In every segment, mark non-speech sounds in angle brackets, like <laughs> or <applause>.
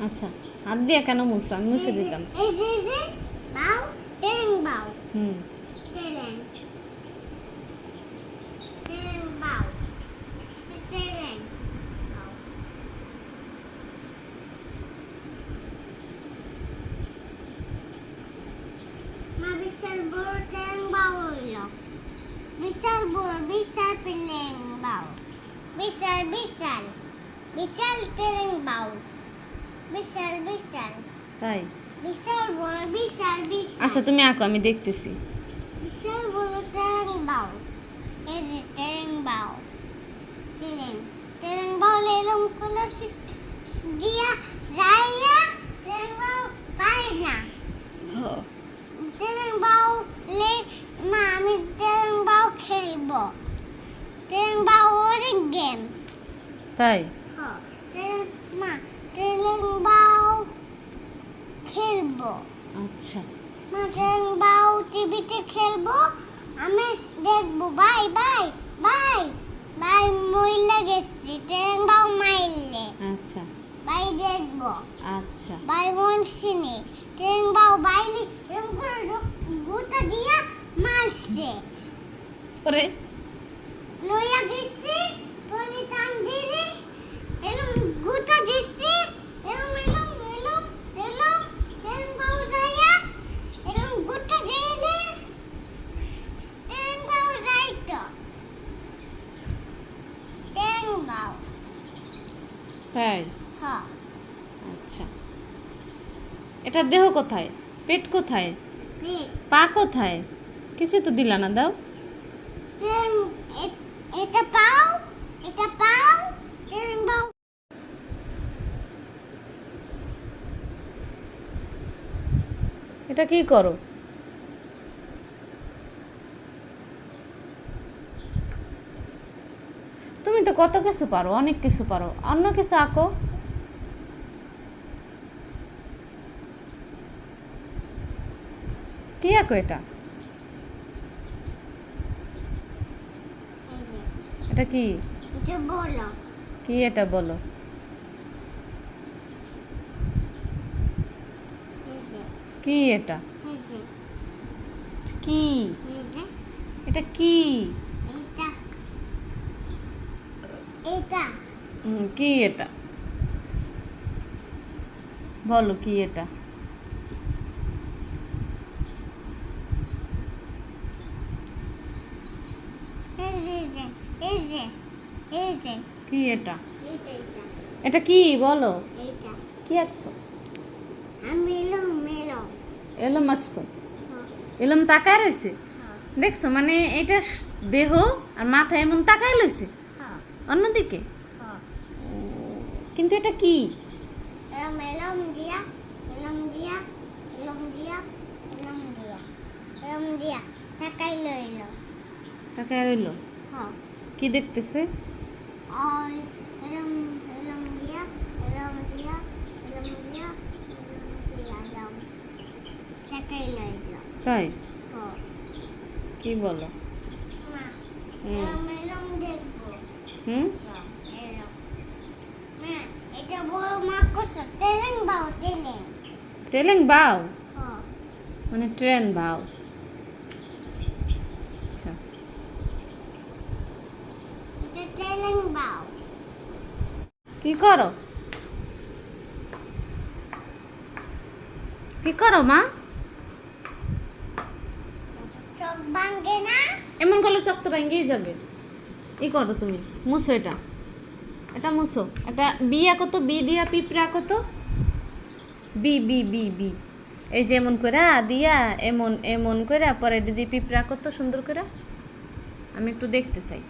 আচ্ছা হাত দিয়ে কেন মুছো আমি মুছে দিতাম। হুম। বিশাল বড় বিশাল টেং বাউ বিশাল বিশাল। বিশাল টেং বাউ বিশাল বিশাল। তাই? বিশাল বড় বিশাল বিশাল। আচ্ছা তুমি আঁকো আমি দেখতেছি। বিশাল বড় ট্যাং বাউ এই যে ট্যাং বাউ ট্যাং ট্যাং বাউ এরকম করে দিয়া যাইয়া ট্যাং বাউ পাই না। ট্যাং বাউ লে মা আমি ট্যাং বাউ খেলব। ট্যাং বাউ অনেক গেম। তাই মা ট্যাং বাউ খেলব আচ্ছা। মা বাউ টিভিতে খেলব আমি দেখব। বাই বাই বাই বাই মইলা গেছি। ট্যাং বাউ মাইলে। আচ্ছা। বাই দেখব। আচ্ছা। বাই মনসিনি। ট্যাং বাউ বাইলি গুতা দিয়া মারছে। ওরে। লইয়া গেছি পরে টান দিলি এরকম গুতা দিছি এরকম এরকম এরকম এরকম ট্যাং বাউ যাইয়া এরকম গুতা দিলি ট্যাং বাউ যাইতো ট্যাং বাউ তাই হ আচ্ছা। এটা দেহ কোথায়? পেট কোথায়? পা কোথায়? কিছু তো দিলা না দাও। এটা পাও এটা পাও। এটা কি করো তুমি তো কত কিছু পারো অনেক কিছু পারো। অন্য কিছু আঁকো। কি আঁকো এটা? এটা কি? এটা বলো কি এটা বলো? কি এটা? কি? এটা কি এটা এটা। হুম, কি এটা? বলো কি এটা? কি এটা? এটা কি? বলো। কি আঁকছো? এলাম এলাম। আঁকছো? এলম তাকায় রয়েছে? দেখছ মানে এটা দেহ আর মাথা এমন তাকায় রয়েছে? অন্যদিকে? কিন্তু এটা কি? তাকায় রইল। হ্যাঁ কি দেখতেছে? তাই? হ্যাঁ কি বলো? হুম। হুম? টেলিং হ্যাঁ মানে ট্রেন বাও আচ্ছা। কি করো? কি করো মা? এমন করলে চক তো ভেঙেই যাবে। ই করো তুমি, মুছো এটা। এটা মুছো। এটা বি আঁকো তো বি দিয়া পিঁপড়ে আঁকো তো। বি বি বি বি এই যে এমন করে দিয়া, এমন এমন করে পরে দিদি পিঁপড়ে আঁকো তো সুন্দর করে। আমি একটু দেখতে চাই।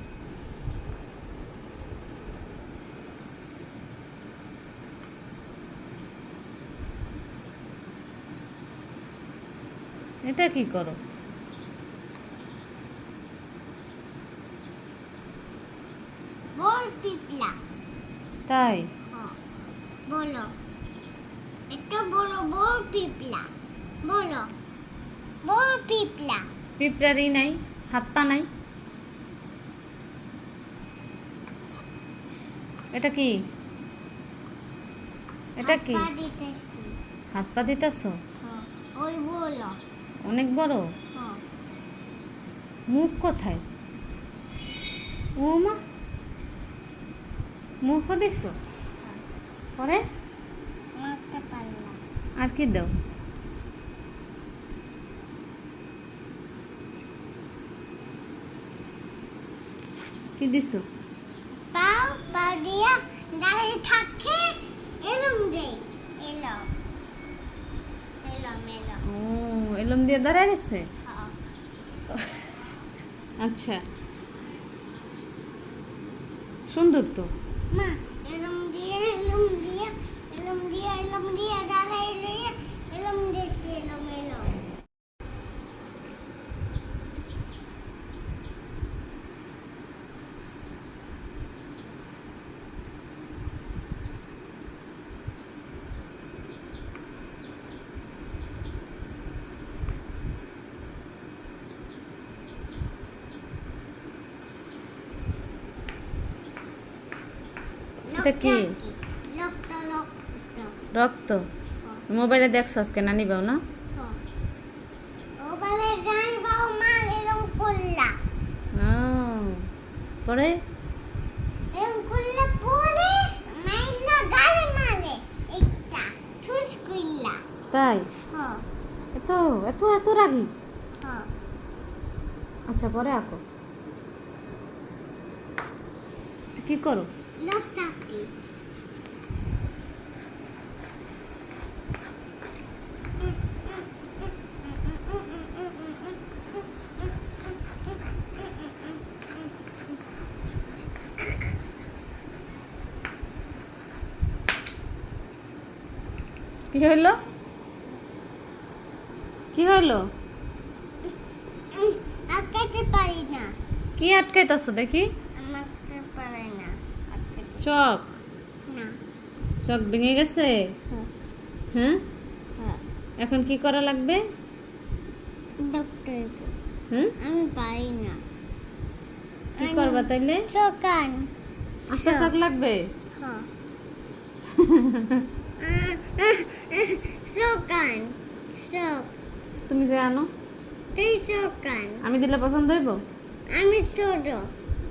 এটা কি করো বল পিপলা তাই? হ্যাঁ বলো। এটা বড় বল পিপলা বলো। বল পিপলা পিঁপড়ারই নাই হাত পা নাই। এটা কি? এটা কি? হাত পা দিতেছ? হ্যাঁ, ওই বলো অনেক বড়? হ্যাঁ। মুখ কোথায়? ও মা। মুখও দিস পরে? আর কি দাও? কি দিছো? পাও পাও দিয়া দাঁড়িয়ে থাকে এলম দে ও এলম দিয়ে দাঁড়ায় গেছে হ্যাঁ। আচ্ছা। সুন্দর তো। মা এলম দিয়ে এলম দিয়ে এলম দিয়ে এলম দিয়ে দাঁড়াই লইয়া এলম দেশে এলো মেলো এটা কি? রক্ত। মোবাইলে দেখছ আজকে না ওবালে বাও মা এলম করলা ও, পরে? তাই? এত এত এত রাগি? আচ্ছা পরে আঁকো। কি করো? কি হইল? কি হইল? আঁকাতে পারি না। কি আটকাইতেছো দেখি আমাকে পারে না আঁকাতে চক। চক ভেঙে গেছে? হ্যাঁ। হ্যাঁ? হ্যাঁ। এখন কি করা লাগবে? ডক্টর হ্যাঁ? আমি পারি না। কি করবা তাইলে? চকান। চক লাগবে? হ্যাঁ। <laughs> চকান। চক। তুমি যে আনো। তুই চকান। আমি দিলে পছন্দ হইব? আমি ছোট।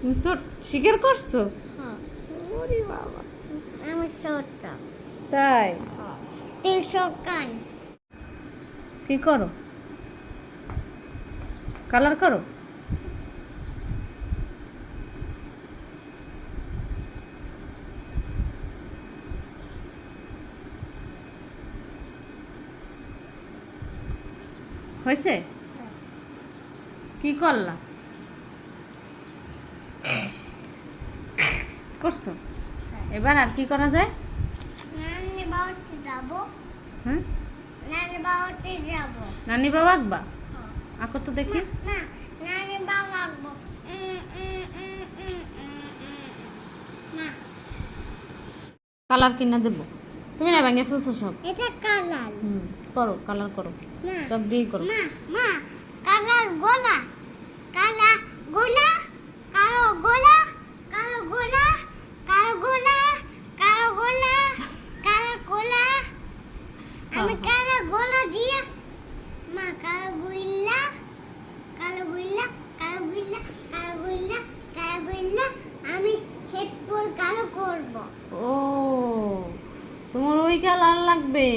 তুমি ছোট? স্বীকার করছ? ওরে বাবা। আমি ছোট তাই? তুই চকান কি করো? কালার করো। হয়েছে? কি করলা? করছ? এবার আর কি করা যায়? নানি বাড়িতে যাব। হুম? নানি বাড়িতে যাব। নানি বাবা আঁকবা? আঁকো তো দেখি। না নানি বাবা আঁকবো। কালার কিনা দেবো। তুমি না ভেঙে ফেলছো সব? এটা কালার। হুম করো কালার করো। সব দিয়ে করো। মা মা কালার গোলা। কালা গোলা কালো গোলা কালো গোলা কালো গোলা কালো গোলা কালো গোলা আমি হ্যাঁ, কালো গোলা দিয়া মা কালো গুইলা কালো গুইলা কালো গুইলা কালো গুইলা কালো গুইলা আমি হেডফোন কালো করব। ও তোমার ওই কালার লাগবে?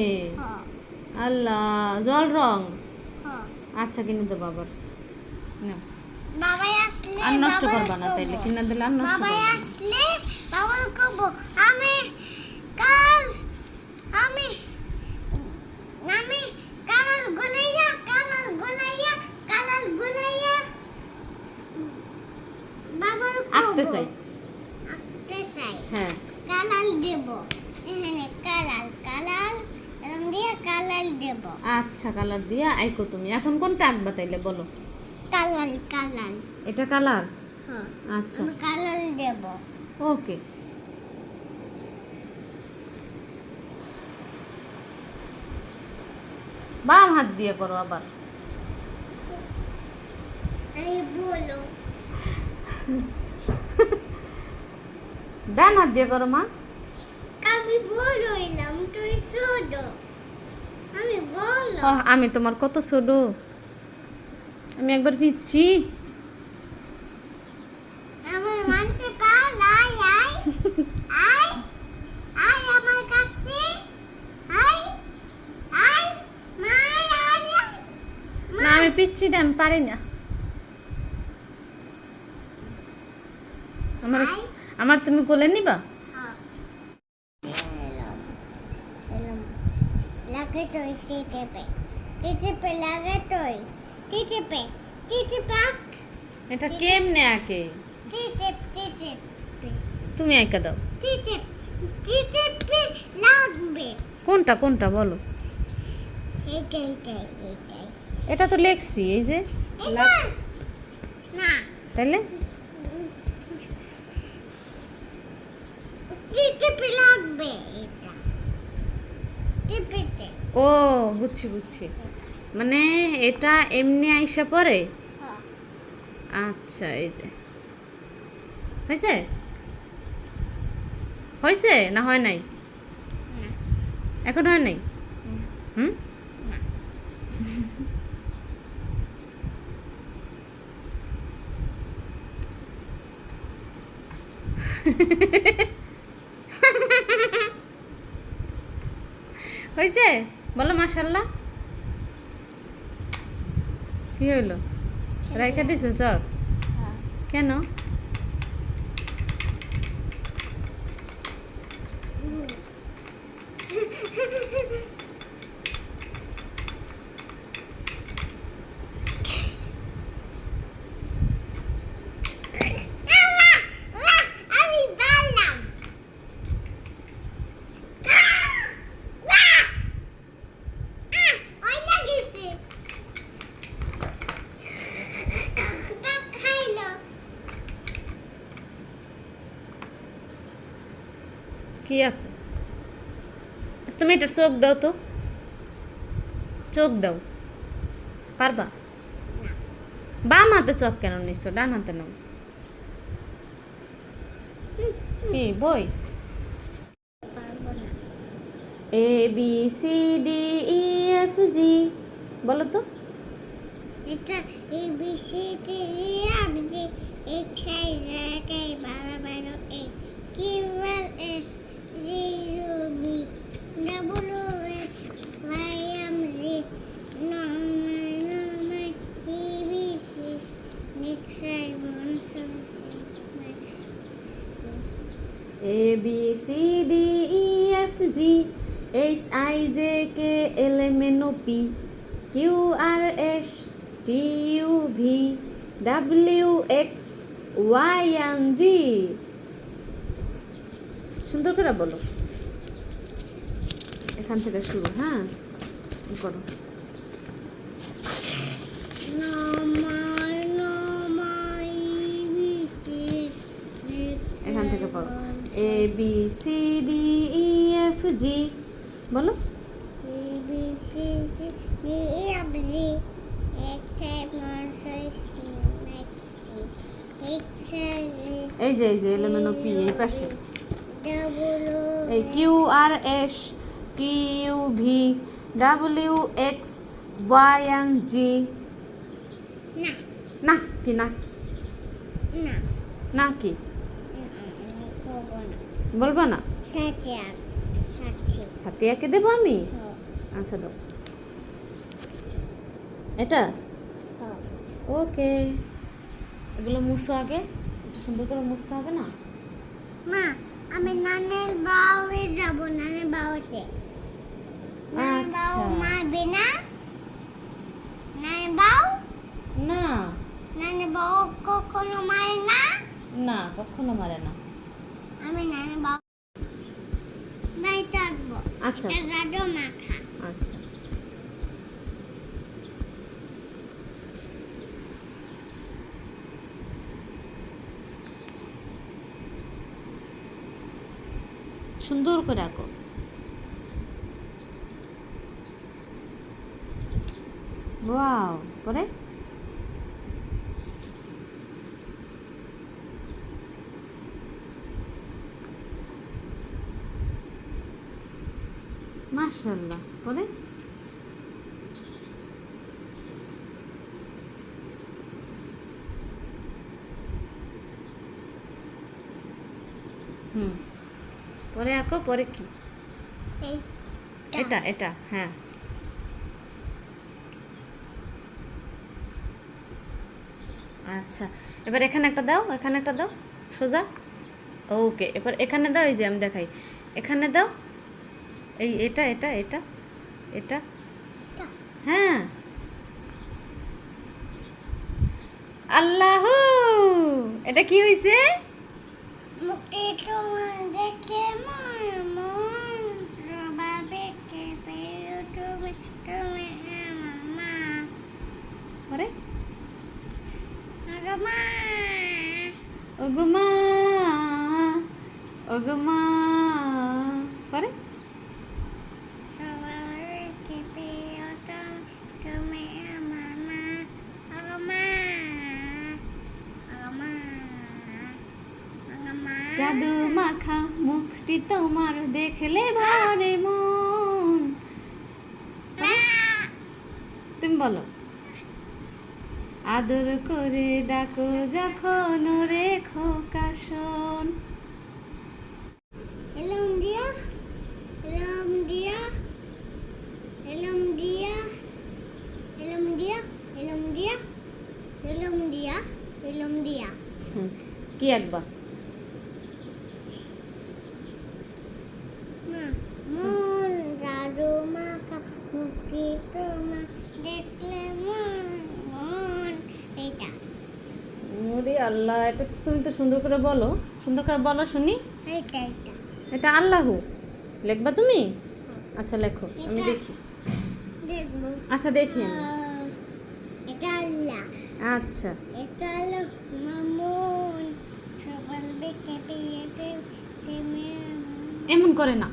আল্লাহ জল রং? আচ্ছা কিনে দেবো আবার। নাও। বাবাই আসলে আর নষ্ট করবা না তাইলে। কিনা দিলে আর নষ্ট না। আসলে বাবার কব আমি কাল আমি কালার গুলাইয়া কালার গুলাইয়া কালার গুলাইয়া বাবার কব আঁকতে চাই। আঁকতে চাই। হ্যাঁ। কালার দেব। এখানে কালার কালার এরকম দিয়ে কালার দেব। আচ্ছা কালার দিয়ে আইকো তুমি। এখন কোনটা আঁকবা তাইলে বলো? কালার কালার এটা কালার? হ্যাঁ। আচ্ছা। আমি কালার দেব। ওকে। বাম হাত দিয়ে করো আবার। আমি বলো। <laughs> ডান হাত দিয়ে করো মা। আমি বলো এলাম তুই ছোট। আমি বড়। আমি তোমার কত ছোট। আমি একবার পিচ্ছি আমার মানতে পার নাই আই আই আই আমার কাছে। আই আই আই না আমি পিচ্ছি না আমি পারি না আমার আই আমার তুমি কোলে নিবা? লাগে তোই টিটেপে টিটেপে লাগে তোই টিটেপে টিটেপাক এটা কেমনে আঁকে? তুমি আঁকা দাও। লাগবে কোনটা কোনটা বলো? এইটা এইটা এইটাই এটা তো লেখছি এই যে? না তাইলে? টিটেপে লাগবে এটা টিপেতে ও বুঝছি বুঝছি। মানে এটা এমনি আইসা পরে হ্যাঁ। আচ্ছা এই যে। হয়েছে? হয়েছে না হয় নাই? এখন হয় নাই? হুম? <laughs> হয়েছে? বলো মাশাল্লাহ কি হইল? রাইখা দিছেন চক? হ্যাঁ। কেন আমি পারলাম ওই না গেছে কাক খাইলো কি তুমি এটা চোখ দাও তো। চোখ দাও। পারবা? বাম হাতে চোখ কেন নিচ্ছ ডান হাতে নাও। কি, বই? A B C D E F G বলো তো। এটা A B C D E F G X Y Z K বারো বারো A Q L S G U B W X Y M G নয় নয় E B C next Y one seven A B C D E F G H I J সুন্দর করে বলো। এখান থেকে শুরু হ্যাঁ? করো। এখান থেকে পড়ো। A B C D E F G বলো। এই যে এই যে এলেমেনো পি এই পাশে। এই Q R S T U V W X Y N G না না কি? না। কি? না না কি বলব না। সাতিয়াকে দেবো আমি? আচ্ছা দাও। এটা? ওকে। এগুলো মুছো আগে। একটু সুন্দর করে মুছতে হবে না? মা আমি নানের বাউয়ে যাব নানের বাউতে আচ্ছা। মারবে না? নানের বাউ না। নানের বাউ কখনো মারে না? না কখনো মারে না। আমি নানের বাউ নাই থাকব। আচ্ছা। জাদু মাখা আচ্ছা। সুন্দর করে আঁকো। ওয়াও পরে? মাশাল্লাহ পরে? আঁকো পরে কি? এটা। এটা হ্যাঁ। আচ্ছা এবার এখানে একটা দাও এখানে একটা দাও সোজা। ওকে এবার এখানে দাও এই যে আমি দেখাই। এখানে দাও এই এটা এটা এটা এটা। হ্যাঁ। আল্লাহ! এটা কি হয়েছে মুক্তি তোমার দেখে মন মন স্বভাবে কেঁপে উঠবে তুমি আমার মা আরে আমার মা ওগমা ওগমা পরে স্বভাবে কেঁপে উঠবে তুমি আমার মা আমার মা আমার মা আমার মা জাদু মাখা মুখটি তোমার দেখলে ভরে মন। তুমি বলো। আদর করে ডাকো যখন রেখো কাশন। এলম দিয়া এলম দিয়া এলম দিয়া এলম দিয়া এলম দিয়া এলম দিয়া এলম দিয়া কি একবার মা মন জাদু মাখা মুক্তি তোমা দেখলে মন মন এইটা ওরে আল্লাহ এটা তুমি তো সুন্দর করে বলো। সুন্দর করে বলো শুনি। এটা আল্লাহ। লিখবা তুমি? আচ্ছা লেখো। আমি দেখি। আচ্ছা দেখি আমি। এটা আল্লাহ। আচ্ছা। এটা হলো মামুন সকাল এমন করে না।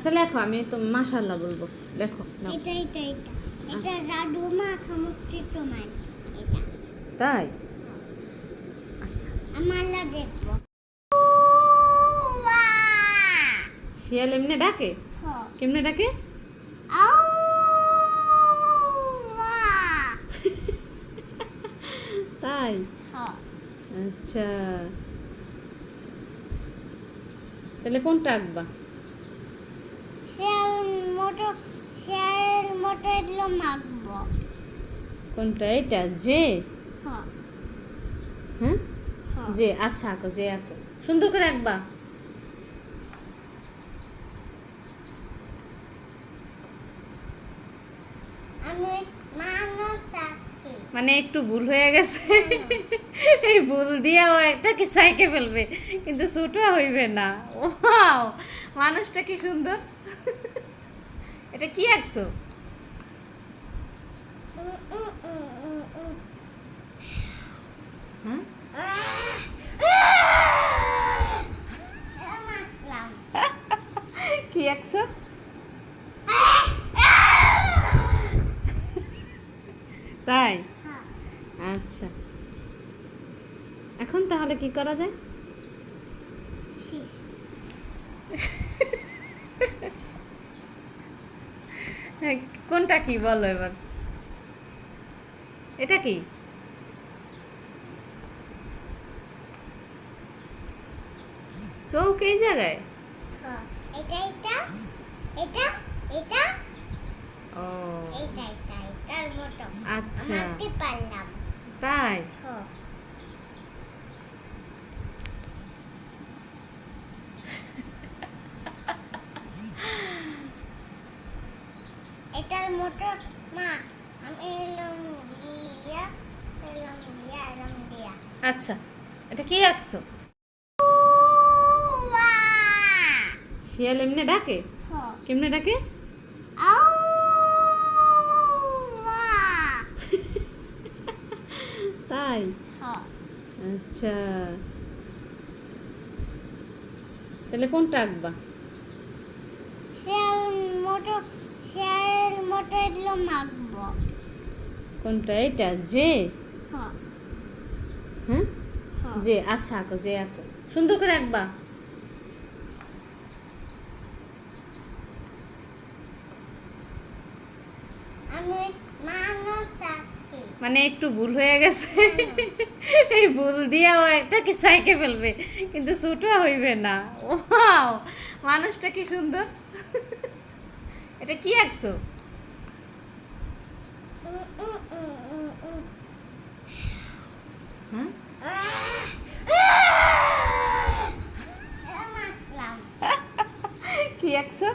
আচ্ছা লেখো আমি তো মাশাল্লাহ বলব। লেখো নাও। এটা এটা এটা। এটা জাদু মাখা মুক্তি তোমার। এটা। তাই? আচ্ছা। আমার লা দেখব শিয়াল এমনি ডাকে? কেমনে ডাকে? তাই? আচ্ছা। তাহলে কোনটা আঁকবা? শেয়াল মোটো এগুলো মাখবো। কোনটা? এটা? যে হ্যাঁ। হ্যাঁ? হ্যাঁ। যে আচ্ছা আঁকো যে আঁকো। সুন্দর করে আঁকবা। মানে একটু ভুল হয়ে গেছে। এই ভুল দিয়ে ও একটা কি সাইকে ফেলবে কিন্তু ছোট হইবে না। ওয়াও! মানুষটা কি সুন্দর। এটা কি আঁকছো। হ্যাঁ। কি আঁকছো তাই। আচ্ছা এখন তাহলে কি করা যায় হ্যাঁ, কোনটা কি বলো এবার? এটা কি? চৌক এই জায়গায়? হ্যাঁ। এটা এটা এটা এটা। ও। এটা এটা এটার মতো। আচ্ছা। পারলাম? তাই? হ্যাঁ। এটার মতো মা আমি এলাম দিয়া এলাম দিয়া এলাম দিয়া আচ্ছা এটা কি আঁকছো শিয়াল এমনি ডাকে কেমনে ডাকে তাই আচ্ছা তাহলে কোনটা আঁকবা শেয়াল মোটো শেয়ার মতো এগুলো মাখবো। কোনটা? এটা যে হ্যাঁ।, হ্যাঁ? হ্যাঁ। যে আচ্ছা আঁকো যে আঁকো। সুন্দর করে আঁকবা। মানে একটু ভুল হয়ে গেছে। হ্যাঁ। এই ভুল ও একটা কি সাইকে ফেলবে? কিন্তু ছোট হইবে না। ও মানুষটা কি সুন্দর? এটা কি আঁকছো। হ্যাঁ। কি আঁকছো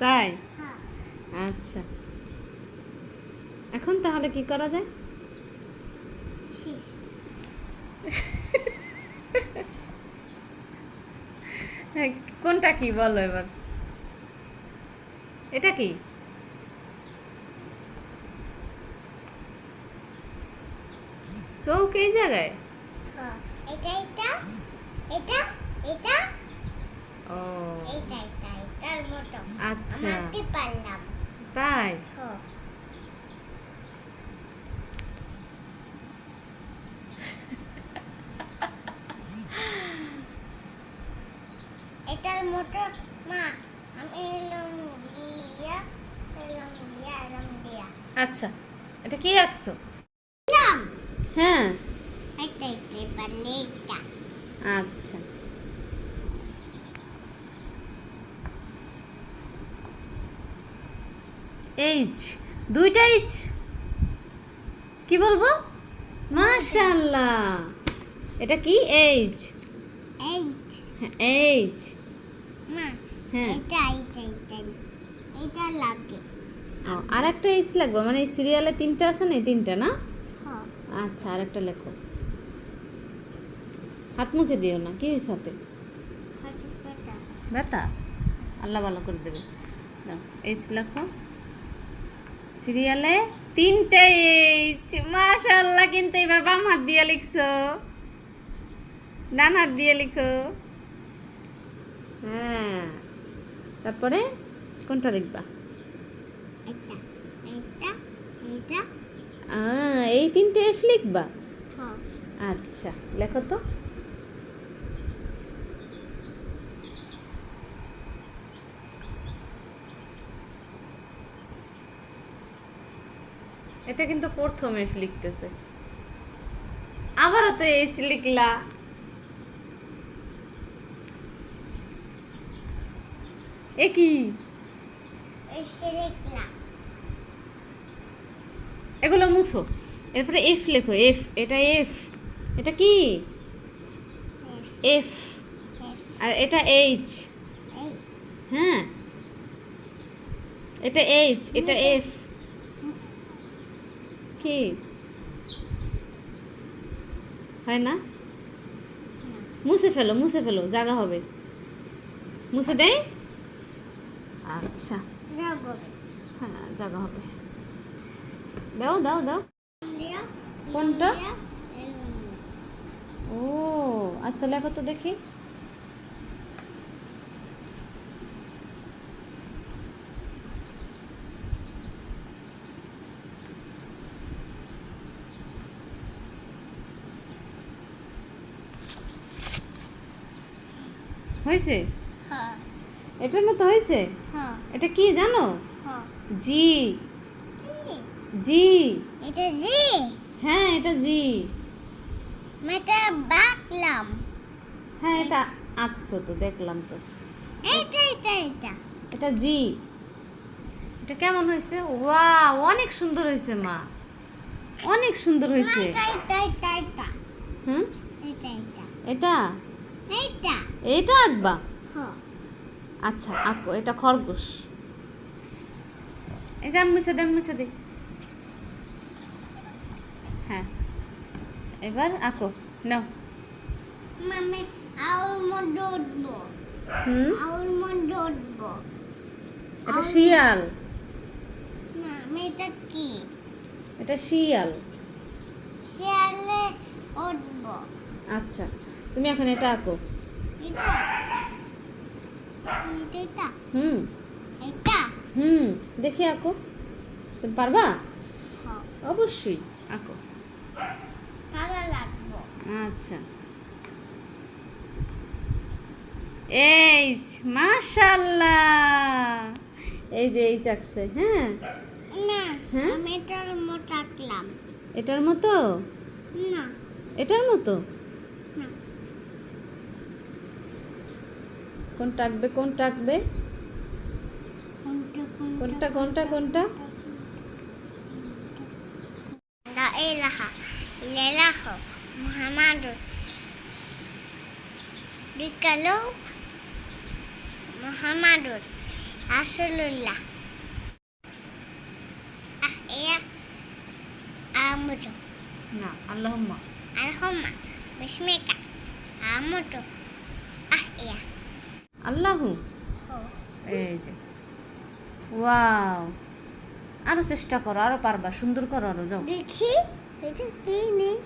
তাই আচ্ছা এখন তাহলে কি করা যায় হ্যাঁ, কোনটা কি বলো এবার? এটা কি? চৌক এই জায়গায়? হ্যাঁ, এটা এটা এটা এটা। ও। এটা এটা এটার মতো। আচ্ছা। পারলাম? তাই? হ্যাঁ। এটার মতো মা আমি এলাম দিয়া এলাম দিয়া এলাম দিয়া আচ্ছা এটা কি আঁকছো হ্যাঁ। আচ্ছা। এইচ দুইটা এইচ। কি বলব? মাশাআল্লাহ। এটা কি? এইচ। এইট হ্যাঁ এইচ। মা হ্যাঁ। এটা এটা এটা এটা ও আর একটা এইচ লাগবে মানে এই সিরিয়ালে তিনটা আছে না তিনটা না? হ্যাঁ। আচ্ছা আর একটা লেখো। হাত মুখে দিও না কি হয়েছে হাতে? ব্যথা? আল্লাহ ভালো করে দেবে। দাও এইচ লেখো। সিরিয়ালে তিনটে এইচ মাশাআল্লাহ কিন্তু এবার বাম হাত দিয়ে লিখছো। ডান হাত দিয়ে লিখো। হ্যাঁ তারপরে কোনটা লিখবা এটা এটা এটা আহ, এই তিনটে এফ লিখবা? হ্যাঁ। আচ্ছা লেখো তো। এটা কিন্তু প্রথম এফ লিখতেছে। আবারও তো এইচ লিখলা। এ কি? দেখলাম এগুলো মুছো। এরপরে এফ লেখো এফ এটা এফ এটা কি? এফ আর এটা এইচ হ্যাঁ। এটা এইচ এটা এফ কি? হয় না? মুছে ফেলো মুছে ফেলো জায়গা হবে। মুছে দেয় আচ্ছা। হ্যাঁ জায়গা হবে। দাও দাও দাও। কোনটা? ও আচ্ছা লেখো তো দেখি। হয়েছে? হ্যাঁ। এটার মতো হয়েছে? হ্যাঁ। এটা কি জানো? হ্যাঁ। জি। জি। এটা জি? হ্যাঁ এটা জি। মেটা বাকলাম হ্যাঁ এটা আঁকছো তো দেখলাম তো। এইটা এটা এটা এটা জি। এটা কেমন হয়েছে? ওয়া অনেক সুন্দর হয়েছে মা। অনেক সুন্দর হয়েছে। এটা এটা এটা এটা। হুম? এটা এটা। এটা? এটা আঁকবা? হ্যাঁ। আচ্ছা আঁকো এটা খরগোশ। এই যে আমি মুছে দে মুছে দে। হ্যাঁ। এবার আঁকো। নাও। মামে আউল মধ্যে উঠবো। হুম? আউল মধ্যে উঠবো। এটা শিয়াল। আমি এটা কি? এটা শিয়াল। শিয়ালে উঠবো। আচ্ছা তুমি এখন এটা আঁকো। এটা এটা? হুম। এটা? হুম দেখি আঁকো। তুমি পারবা? হ্যাঁ। অবশ্যই আঁকো। আচ্ছা। মাশাল্লাহ এই যে হ্যাঁ? না হ্যাঁ? আমি এটার মতো আঁকলাম এটার মতো? না। এটার মতো? না। কোনটা কোনটা? কোনটা লেলাহ মোহাম্মদ বিকালেও মোহাম্মদুর আসলুল্লাহ আমুটো না আল্লাহম্মা। আল্লাহম্মা বিস্মিকা। আমুটো আহ ইয়া আল্লাহু? এই যে। ওয়াও। আরও চেষ্টা করো আরও পারবা সুন্দর করো আরও যাও। দেখি। এটা কি নেই